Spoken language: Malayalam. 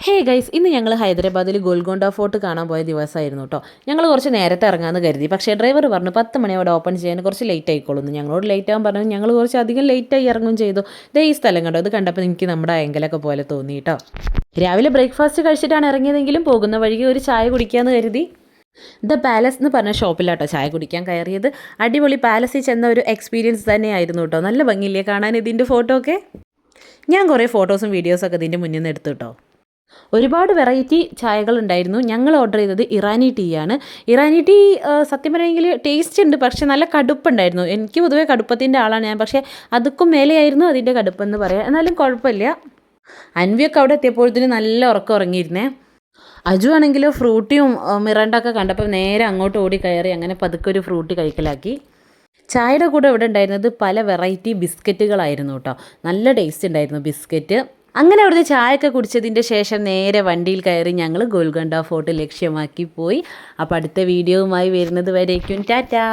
ഹേ ഗൈസ് ഇന്ന് ഞങ്ങൾ ഹൈദരാബാദിൽ ഗോൽഗോണ്ട ഫോർട്ട് കാണാൻ പോയ ദിവസമായിരുന്നു കേട്ടോ ഞങ്ങൾ കുറച്ച് നേരത്തെ ഇറങ്ങാമെന്ന് കരുതി. പക്ഷേ ഡ്രൈവർ പറഞ്ഞു പത്ത് മണി അവിടെ ഓപ്പൺ ചെയ്യാൻ കുറച്ച് ലേറ്റ് ആയിക്കോളുന്നു ഞങ്ങളോട് ലേറ്റ് ആകാൻ പറഞ്ഞു. ഞങ്ങൾ കുറച്ച് അധികം ലേറ്റ് ആയി ഇറങ്ങും ചെയ്തു. ദേ ഈ സ്ഥലം കണ്ടോ? ഇത് കണ്ടപ്പോൾ എനിക്ക് നമ്മുടെ അയങ്കലൊക്കെ പോലെ തോന്നി കേട്ടോ രാവിലെ ബ്രേക്ക്ഫാസ്റ്റ് കഴിച്ചിട്ടാണ് ഇറങ്ങിയതെങ്കിലും പോകുന്ന വഴിക്ക് ഒരു ചായ കുടിക്കാമെന്ന് കരുതി. ദ പാലസ് എന്ന് പറഞ്ഞ ഷോപ്പിലാട്ടോ ചായ കുടിക്കാൻ കയറിയത്. അടിപൊളി പാലസിൽ ചെന്ന ഒരു എക്സ്പീരിയൻസ് തന്നെയായിരുന്നു കേട്ടോ നല്ല ഭംഗിയില്ലേ കാണാൻ ഇതിന്റെ ഫോട്ടോ ഒക്കെ? ഞാൻ കുറേ ഫോട്ടോസും വീഡിയോസൊക്കെ ഇതിന്റെ മുന്നിൽ നിന്ന് എടുത്തു കേട്ടോ ഒരുപാട് വെറൈറ്റി ചായകൾ ഉണ്ടായിരുന്നു ഞങ്ങൾ ഓർഡർ ചെയ്തത് ഇറാനി ടീ ആണ്. ഇറാനി ടീ സത്യം പറയുമെങ്കിൽ ടേസ്റ്റ് ഉണ്ട്. പക്ഷേ നല്ല കടുപ്പുണ്ടായിരുന്നു. എനിക്ക് പൊതുവേ കടുപ്പത്തിന്റെ ആളാണ് ഞാൻ. പക്ഷേ അതുക്കും മേലെയായിരുന്നു അതിന്റെ കടുപ്പെന്ന് പറയാം. എന്നാലും കുഴപ്പമില്ല. അൻവിയൊക്കെ അവിടെ എത്തിയപ്പോഴത്തേന് നല്ല ഉറക്കം ഉറങ്ങിയിരുന്നേ. അജു ആണെങ്കിലോ ഫ്രൂട്ടിയും മിറണ്ടൊക്കെ കണ്ടപ്പോൾ നേരെ അങ്ങോട്ട് ഓടി കയറി അങ്ങനെ പതുക്കെ ഒരു ഫ്രൂട്ടി കൈക്കലാക്കി ചായയുടെ കൂടെ ഇവിടെ ഉണ്ടായിരുന്നത് പല വെറൈറ്റി ബിസ്ക്കറ്റുകളായിരുന്നു കേട്ടോ. നല്ല ടേസ്റ്റ് ഉണ്ടായിരുന്നു ബിസ്ക്കറ്റ്. അങ്ങനെ അവിടുന്ന് ചായയൊക്കെ കുടിച്ചതിന്റെ ശേഷം നേരെ വണ്ടിയിൽ കയറി ഞങ്ങൾ ഗോൽഗണ്ട ഫോർട്ട് ലക്ഷ്യമാക്കി പോയി. അപ്പോൾ അടുത്ത വീഡിയോവുമായി വരുന്നത് വരേക്കും. ടാറ്റാ.